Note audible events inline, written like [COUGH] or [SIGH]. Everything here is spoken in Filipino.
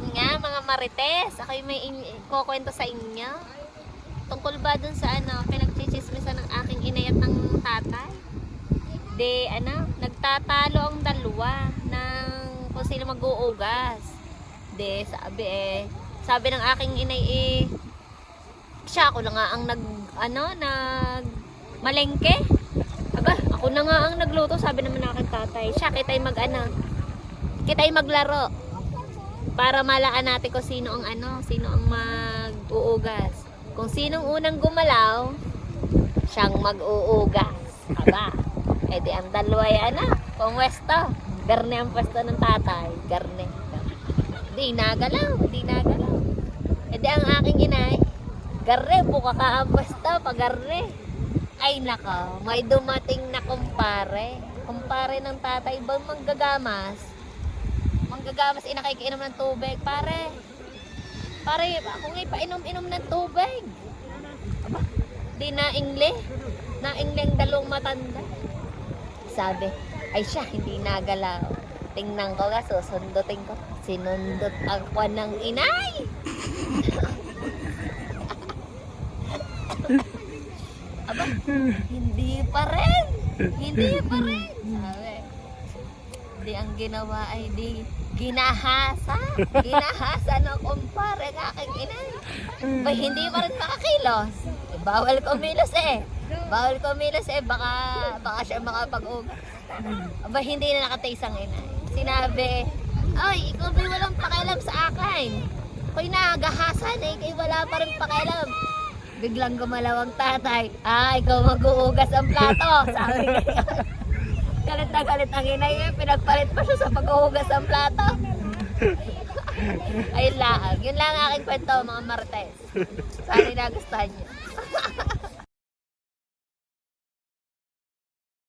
Yun nga, mga marites. Ako'y may in- kukwento sa inyo. Tungkol ba dun sa ano, pinagchichismisan ng aking inay at ng tatay? De, ano, nagtatalo ang dalawa ng kung sino mag-uugas. De, sabi eh, sabi ng aking inay eh, siya ako na nga ang nag, ano, nag, malengke. Aba, ako na nga ang nagluto, sabi naman ng aking tatay. Siya, kita'y mag, ano, kita'y maglaro. Para malaan natin kung sino ang ano, sino ang mag-uugas. Kung sinong unang gumalaw, siyang mag-uugas. Aba, [LAUGHS] edi ang dalawa ay ano, kung westo. Garne ang pwesto ng tatay. Garne. Di nagalaw, di nagalaw. Edi ang aking inay, garne, buka ka ang pwesto, pagarne. Ay nako, may dumating na kumpare. Kumpare ng tatay ba manggagamas? Manggagamas ina nakikiinom ng tubig. Pare, pare, ako nga painom-inom ng tubig. Aba, di na ingle. Na ingleng dalawang matanda. Sabi, ay siya, hindi nagalaw. Tingnan ko nga, susundutin ko. Sinundot ako ng inay. [LAUGHS] Aba, hindi pa rin. Hindi pa rin. Sabi, di ang ginawa ay di ginahasa. Ginahasa ng kumpare ng aking inay. Ba, hindi pa rin makakilos. Bawal kumilos eh. Bawal kumilos eh. Baka, baka siya makapag-ugas. Aba, hindi na nakatays ang inay. Sinabi, ay, ikaw ba walang pakialam sa akin? Ako'y nagahasan eh, kay wala pa rin pakialam. Biglang gumalaw ang tatay. Ah, ikaw mag-uugas ang plato. Sabi. Galit na galit ang inay eh. Pinagpalit pa siya sa pag-uugas ang plato. [LAUGHS] Ayun lang. Yun lang ang aking kwento mga martes. Sana nagustuhan niyo.